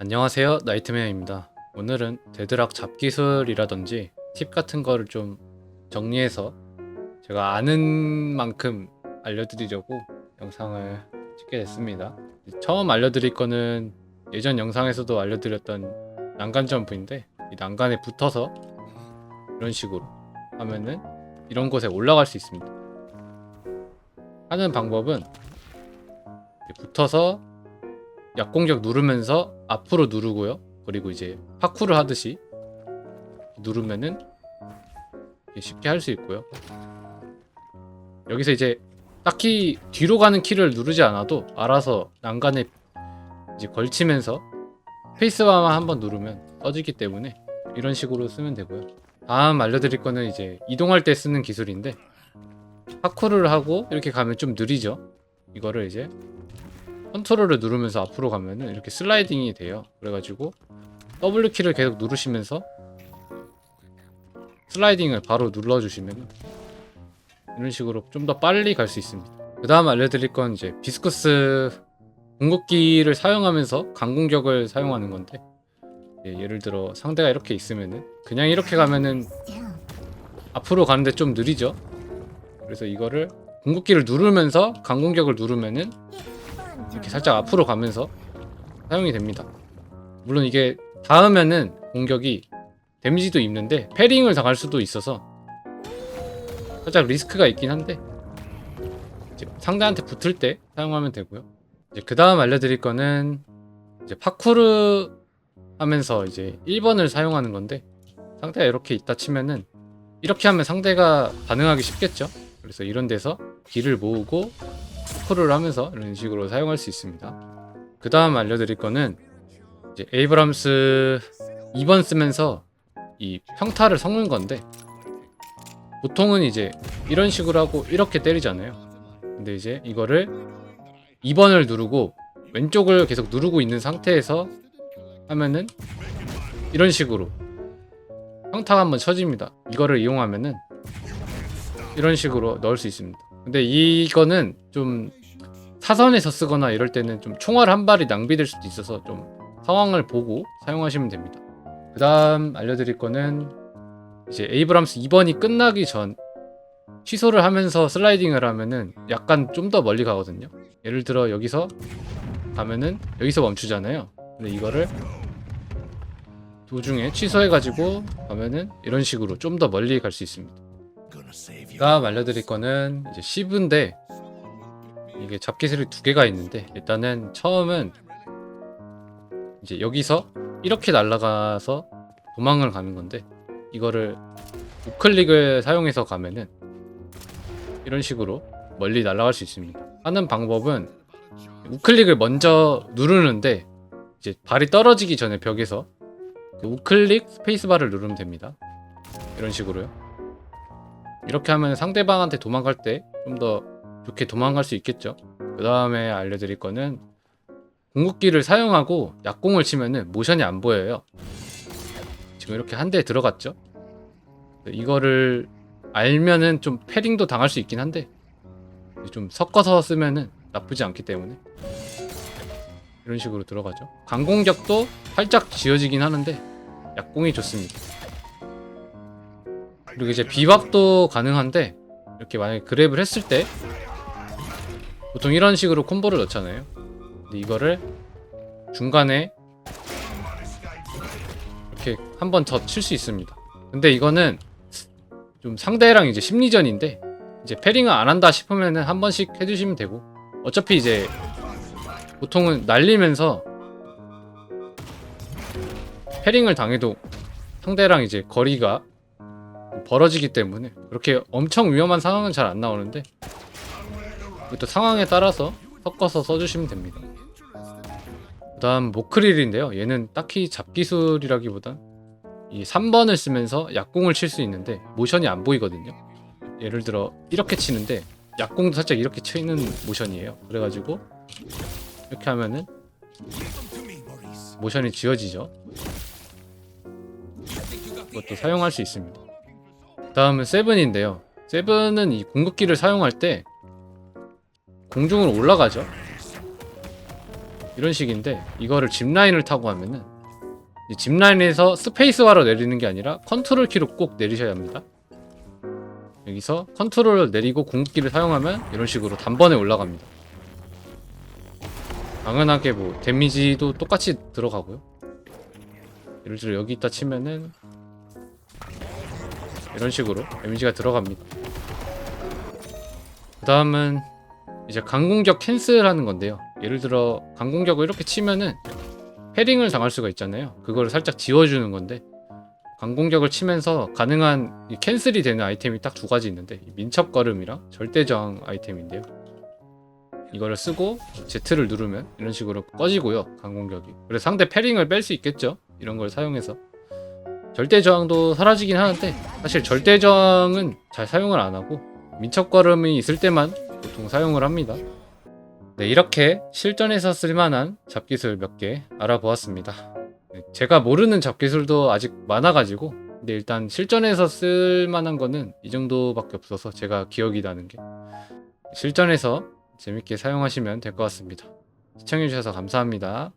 안녕하세요 나이트메어입니다. 오늘은 데드락 잡기술이라든지 팁 같은 거를 좀 정리해서 제가 아는 만큼 알려드리려고 영상을 찍게 됐습니다. 처음 알려드릴 거는 예전 영상에서도 알려드렸던 난간 점프인데 이 난간에 붙어서 이런 식으로 하면은 이런 곳에 올라갈 수 있습니다. 하는 방법은 붙어서 약공격 누르면서 앞으로 누르고요. 그리고 이제 파쿠를 하듯이 누르면은 쉽게 할 수 있고요. 여기서 이제 딱히 뒤로 가는 키를 누르지 않아도 알아서 난간에 이제 걸치면서 페이스바만 한번 누르면 써지기 때문에 이런 식으로 쓰면 되고요. 다음 알려드릴 거는 이제 이동할 때 쓰는 기술인데 파쿠를 하고 이렇게 가면 좀 느리죠. 이거를 이제 컨트롤을 누르면서 앞으로 가면은 이렇게 슬라이딩이 돼요. 그래가지고 W 키를 계속 누르시면서 슬라이딩을 바로 눌러주시면 이런 식으로 좀 더 빨리 갈 수 있습니다. 그 다음 알려드릴 건 이제 비스쿠스 궁극기를 사용하면서 강공격을 사용하는 건데 예, 예를 들어 상대가 이렇게 있으면은 그냥 이렇게 가면은 앞으로 가는데 좀 느리죠. 그래서 이거를 궁극기를 누르면서 강공격을 누르면은 이렇게 살짝 앞으로 가면서 사용이 됩니다. 물론 이게 닿으면은 공격이 데미지도 입는데 패링을 당할 수도 있어서 살짝 리스크가 있긴 한데 이제 상대한테 붙을 때 사용하면 되고요. 이제 그 다음 알려드릴 거는 이제 파쿠르 하면서 이제 1번을 사용하는 건데 상대가 이렇게 있다 치면은 이렇게 하면 상대가 반응하기 쉽겠죠. 그래서 이런 데서 길을 모으고 스크롤을 하면서 이런 식으로 사용할 수 있습니다. 그 다음 알려드릴 거는 이제 에이브람스 2번 쓰면서 이 평타를 섞는 건데 보통은 이제 이런 식으로 하고 이렇게 때리잖아요. 근데 이제 이거를 2번을 누르고 왼쪽을 계속 누르고 있는 상태에서 하면은 이런 식으로 평타가 한번 쳐집니다. 이거를 이용하면은 이런 식으로 넣을 수 있습니다. 근데 이거는 좀 사선에서 쓰거나 이럴 때는 좀 총알 한 발이 낭비될 수도 있어서 좀 상황을 보고 사용하시면 됩니다. 그 다음 알려드릴 거는 이제 에이브람스 2번이 끝나기 전 취소를 하면서 슬라이딩을 하면은 약간 좀 더 멀리 가거든요. 예를 들어 여기서 가면은 여기서 멈추잖아요. 근데 이거를 도중에 취소해가지고 가면은 이런 식으로 좀 더 멀리 갈 수 있습니다. 다음 알려드릴 거는 이제 시브인데 이게 잡기술이 두 개가 있는데 일단은 처음은 이제 여기서 이렇게 날아가서 도망을 가는 건데 이거를 우클릭을 사용해서 가면은 이런 식으로 멀리 날아갈 수 있습니다. 하는 방법은 우클릭을 먼저 누르는데 이제 발이 떨어지기 전에 벽에서 그 우클릭 스페이스바를 누르면 됩니다. 이런 식으로요. 이렇게 하면 상대방한테 도망갈 때 좀 더 좋게 도망갈 수 있겠죠. 그 다음에 알려드릴 거는 궁극기를 사용하고 약공을 치면은 모션이 안 보여요. 지금 이렇게 한 대 들어갔죠. 이거를 알면은 좀 패링도 당할 수 있긴 한데 좀 섞어서 쓰면은 나쁘지 않기 때문에 이런 식으로 들어가죠. 강공격도 살짝 지어지긴 하는데 약공이 좋습니다. 그리고 이제 비밥도 가능한데 이렇게 만약에 그랩을 했을 때 보통 이런 식으로 콤보를 넣잖아요. 근데 이거를 중간에 이렇게 한 번 더 칠 수 있습니다. 근데 이거는 좀 상대랑 이제 심리전인데 이제 패링을 안 한다 싶으면은 한 번씩 해주시면 되고 어차피 이제 보통은 날리면서 패링을 당해도 상대랑 이제 거리가 벌어지기 때문에 그렇게 엄청 위험한 상황은 잘 안 나오는데 또 상황에 따라서 섞어서 써주시면 됩니다. 그 다음 모크릴인데요. 얘는 딱히 잡기술이라기보단 이 3번을 쓰면서 약공을 칠 수 있는데 모션이 안 보이거든요. 예를 들어 이렇게 치는데 약공도 살짝 이렇게 치는 모션이에요. 그래가지고 이렇게 하면은 모션이 지워지죠. 그것도 사용할 수 있습니다. 다음은 세븐인데요. 세븐은 이 궁극기를 사용할 때 공중으로 올라가죠. 이런 식인데 이거를 짚라인을 타고 하면은 이 짚라인에서 스페이스바로 내리는 게 아니라 컨트롤 키로 꼭 내리셔야 합니다. 여기서 컨트롤을 내리고 궁극기를 사용하면 이런 식으로 단번에 올라갑니다. 당연하게 뭐 데미지도 똑같이 들어가고요. 예를 들어 여기 있다 치면은 이런 식으로 데미지가 들어갑니다. 그 다음은 이제 강공격 캔슬하는 건데요. 예를 들어 강공격을 이렇게 치면은 패링을 당할 수가 있잖아요. 그거를 살짝 지워주는 건데 강공격을 치면서 가능한 이 캔슬이 되는 아이템이 딱 두 가지 있는데 이 민첩 걸음이랑 절대저항 아이템인데요. 이거를 쓰고 Z를 누르면 이런 식으로 꺼지고요. 강공격이. 그래서 상대 패링을 뺄 수 있겠죠. 이런 걸 사용해서 절대 저항도 사라지긴 하는데 사실 절대 저항은 잘 사용을 안 하고 민첩걸음이 있을 때만 보통 사용을 합니다. 네, 이렇게 실전에서 쓸만한 잡기술 몇 개 알아보았습니다. 네, 제가 모르는 잡기술도 아직 많아가지고 근데 일단 실전에서 쓸만한 거는 이 정도밖에 없어서 제가 기억이 나는 게 실전에서 재밌게 사용하시면 될 것 같습니다. 시청해주셔서 감사합니다.